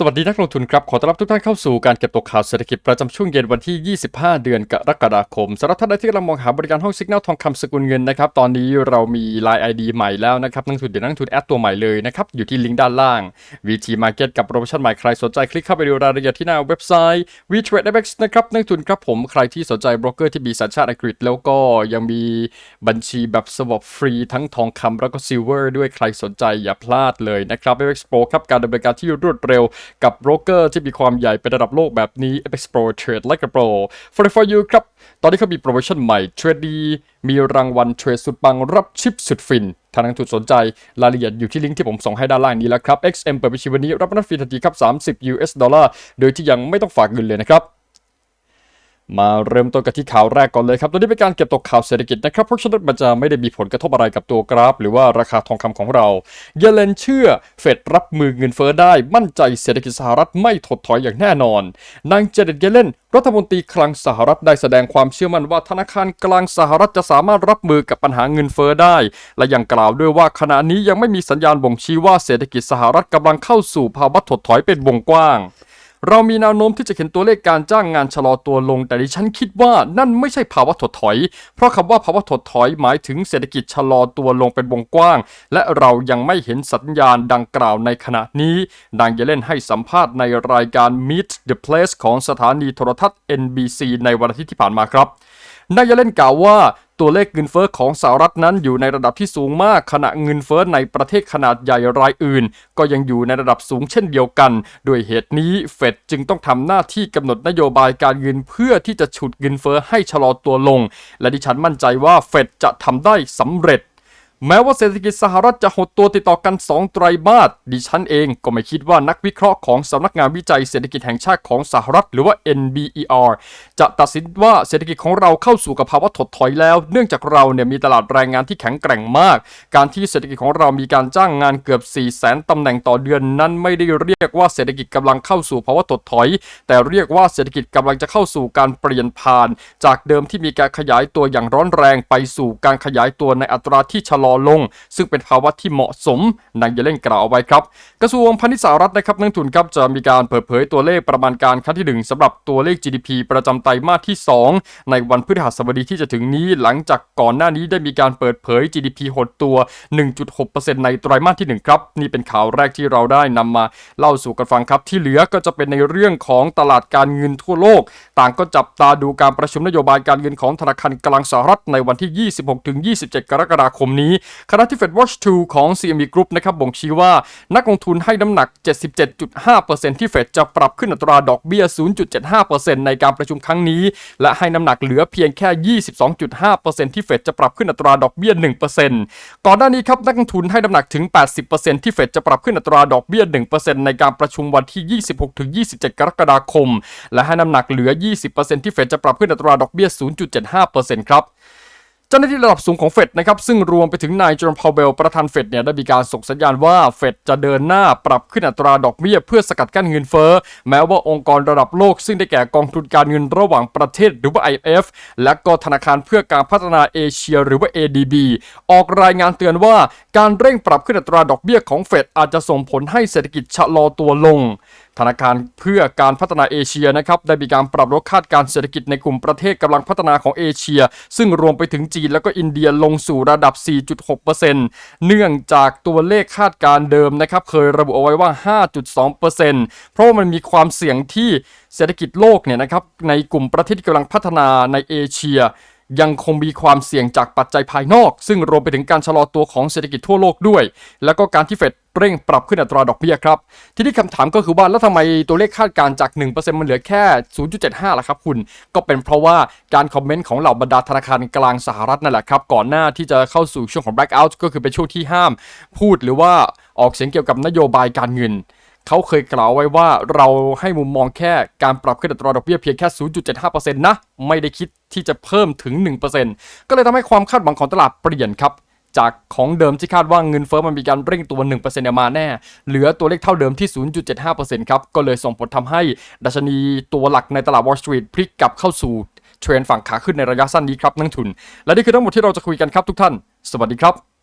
สวัสดีนักลงทุนครับ ขอต้อนรับทุกท่านเข้าสู่การเก็บตกข่าวเศรษฐกิจประจำช่วงเย็นวันที่ 25 เดือนกรกฎาคมสำหรับท่านใดที่กำลังมองหาบริการห้องสิกแนลทองคำสกุลเงินนะครับ ตอนนี้เรามี Line ID ใหม่แล้วนะครับ นักทุนเดี๋ยวนักทุนแอดตัวใหม่เลยนะครับ อยู่ที่ลิงก์ด้านล่าง VT Market กับโปรโมชั่นใหม่ใครสนใจคลิกเข้าไปดูรายละเอียดที่หน้าเว็บไซต์ VTradex นะครับนักทุนครับผมใครที่สนใจบรกเกอร์ที่มีสัญชาติอังกฤษ แล้วก็ยังมีบัญชีแบบสวอปฟรีทั้งทองคำแล้วก็ซิลเวอร์ด้วยใครสนใจอย่าพลาดเลยนะครับ FX Pro ครับการดำเนินการที่รวดเร็วกับโบรกเกอร์ที่มีความใหญ่เป็นระดับโลกแบบนี้ FX Pro Trade Like a Pro For for you ครับ ตอนนี้เขามีโปรโมชั่นใหม่เทรดดีมีรางวัลเทรดสุดปังรับชิปสุดฟินทางนักลงทุนสนใจ รายละเอียดอยู่ที่ลิงก์ที่ผมส่งให้ด้านล่างนี้แล้วครับ XM เปิดบัญชีวันนี้รับนัดฟรีทันทีครับ 30 US ดอลลาร์โดยที่ยังไม่ต้องฝากเงินเลยนะครับ มาเริ่มต้นกันที่ข่าวแรกก่อนเลยครับ ตัวนี้เป็นการเก็บตกข่าวเศรษฐกิจนะครับ เพราะฉะนั้นมันจะไม่ได้มีผลกระทบอะไรกับตัวกราฟ หรือว่าราคาทองคำของเรา เยเลนเชื่อเฟดรับมือเงินเฟ้อได้มั่นใจเศรษฐกิจสหรัฐไม่ถดถอยอย่างแน่นอน นางเจเน็ตเยเลนรัฐมนตรีคลังสหรัฐได้แสดงความเชื่อมั่นว่าธนาคารกลางสหรัฐจะสามารถรับมือกับปัญหาเงินเฟ้อได้ และยังกล่าวด้วยว่าขณะนี้ยังไม่มีสัญญาณบ่งชี้ว่าเศรษฐกิจสหรัฐกำลังเข้าสู่ภาวะถดถอยเป็นวงกว้าง เรามีแนวโน้มที่จะเห็นตัวเลขการจ้างงานชะลอตัวลง แต่ดิฉันคิดว่านั่นไม่ใช่ภาวะถดถอย เพราะคำว่าภาวะถดถอยหมายถึงเศรษฐกิจชะลอตัวลงเป็นวงกว้าง และเรายังไม่เห็นสัญญาณดังกล่าวในขณะนี้นางเยเลนให้สัมภาษณ์ในรายการ Meet the Place ของสถานีโทรทัศน์ NBC ในวันอาทิตย์ที่ผ่านมาครับนายเยเลนกล่าวว่า ตัวเลขเงินเฟ้อของสหรัฐนั้นอยู่ในระดับที่สูงมาก ขณะเงินเฟ้อในประเทศขนาดใหญ่รายอื่น ก็ยังอยู่ในระดับสูงเช่นเดียวกัน โดยเหตุนี้เฟดจึงต้องทำหน้าที่กำหนดนโยบายการเงินเพื่อที่จะฉุดเงินเฟ้อให้ชะลอตัวลง และดิฉันมั่นใจว่าเฟดจะทำได้สำเร็จ แม้ว่าเศรษฐกิจสหรัฐจะหดตัวติดต่อกัน 2 ไตรมาส ดิฉันเองก็ไม่คิดว่านักวิเคราะห์ของสำนักงานวิจัยเศรษฐกิจแห่งชาติของสหรัฐหรือว่า NBER จะตัดสินว่าเศรษฐกิจของเราเข้าสู่กับภาวะถดถอยแล้ว เนื่องจากเราเนี่ยมีตลาดแรงงานที่แข็งแกร่งมาก การที่เศรษฐกิจของเรามีการจ้างงานเกือบ 4 0 0 0 0 0ตำแหน่งต่อเดือนนั้นไม่ได้เรียกว่าเศรษฐกิจกำลังเข้าสู่ภาวะถดถอย แต่เรียกว่าเศรษฐกิจกำลังจะเข้าสู่การเปลี่ยนผ่าน จากเดิมที่มีการขยายตัวอย่างร้อนแรงไปสู่การขยายตัวในอัตราที่ชะลอลง ซึ่งเป็นภาวะที่เหมาะสมนางเยเลนกล่าวเอาไว้ครับ กระทรวงพาณิชย์สหรัฐนะครับนักทุนครับจะมีการเปิดเผยตัวเลขประมาณการครั้งที่ 1สำหรับตัวเลข GDP ประจำไตรมาสที่ 2 ในวันพฤหัสบดีที่จะถึงนี้ หลังจากก่อนหน้านี้ได้มีการเปิดเผย GDP หดตัว 1.6%ในไตรมาสที่ 1 ครับ นี่เป็นข่าวแรกที่เราได้นำมาเล่าสู่กันฟังครับ ที่เหลือก็จะเป็นในเรื่องของตลาดการเงินทั่วโลก ต่างก็จับตาดูการประชุมนโยบายการเงินของธนาคารกลางสหรัฐในวันที่ 26-27 กรกฎาคมนี้ขณะที่ Fed Watch 2 ของ CME Group นะครับบ่งชี้ว่านักลงทุนให้น้ำหนัก 77.5%ที่เฟดจะปรับขึ้นอัตราดอกเบี้ย 0.75%ในการประชุมครั้งนี้ และให้น้ำหนักเหลือเพียงแค่ 22.5%ที่เฟดจะปรับขึ้นอัตราดอกเบี้ย 1%ก่อนหน้านี้ครับนักลงทุนให้น้ำหนักถึง 80%ที่เฟดจะปรับขึ้นอัตราดอกเบี้ย 1%ในการประชุมวันที่ 26-27 กรกฎาคม และให้น้ำหนักเหลือ 20%ที่เฟดจะปรับขึ้นอัตราดอกเบี้ย 0.75%ครับ เจ้าหน้าที่ระดับสูงของเฟดนะครับซึ่งรวมไปถึงนายจอห์นพาวเวลประธานเฟดเนี่ยได้มีการส่งสัญญาณว่าเฟดจะเดินหน้าปรับขึ้นอัตราดอกเบี้ยเพื่อสกัดกั้นเงินเฟ้อ แม้ว่าองค์กรระดับโลก ซึ่งได้แก่กองทุนการเงินระหว่างประเทศหรือว่า IMF และก็ธนาคารเพื่อการพัฒนาเอเชียหรือว่า ADB ออกรายงานเตือนว่าการเร่งปรับขึ้นอัตราดอกเบี้ยของเฟดอาจจะส่งผลให้เศรษฐกิจชะลอตัวลง ธนาคารเพื่อการพัฒนาเอเชียนะครับได้มีการปรับลดคาดการเศรษฐกิจในกลุ่มประเทศกำลังพัฒนาของเอเชีย ซึ่งรวมไปถึงจีนแล้วก็อินเดียลงสู่ระดับ 4.6%เนื่องจากตัวเลขคาดการเดิมนะครับเคยระบุเอาไว้ว่า 5.2%เพราะามันมีความเสี่ยงที่เศรษฐกิจโลกเนี่ยนะครับในกลุ่มประเทศที่กำลังพัฒนาในเอเชีย ยังคงมีความเสี่ยงจากปัจจัยภายนอก ซึ่งรวมไปถึงการชะลอตัวของเศรษฐกิจทั่วโลกด้วย แล้วก็การที่เฟดเร่งปรับขึ้นอัตราดอกเบี้ยครับ ทีนี้คำถามก็คือว่าแล้วทำไมตัวเลขคาดการณ์จาก 1%มันเหลือแค่ 0.75ล่ะครับคุณ ก็เป็นเพราะว่าการคอมเมนต์ของเหล่าบรรดาธนาคารกลางสหรัฐนั่นแหละครับ ก่อนหน้าที่จะเข้าสู่ช่วงของ blackout ก็คือเป็นช่วงที่ห้าม พูดหรือว่าออกเสียงเกี่ยวกับนโยบายการเงิน เขาเคยกล่าวไว้ว่าเราให้มุมมองแค่การปรับขึ้นอัตราดอกเบี้ยเพียงแค่ 0.75%นะ ไม่ได้คิดที่จะเพิ่มถึง 1%ก็เลยทำให้ความคาดหวังของตลาดเปลี่ยนครับจากของเดิมที่คาดว่าเงินเฟ้อมันมีการเร่งตัว 1%เนี่ยมาแน่ เหลือตัวเลขเท่าเดิมที่ 0.75%ครับ ก็เลยส่งผลทำให้ดัชนีตัวหลักในตลาด Wall Street พลิกกลับเข้าสู่เทรนฝั่งขาขึ้นในระยะสั้นนี้ครับนักทุน และนี่คือทั้งหมดที่เราจะคุยกันครับทุกท่าน สวัสดีครับ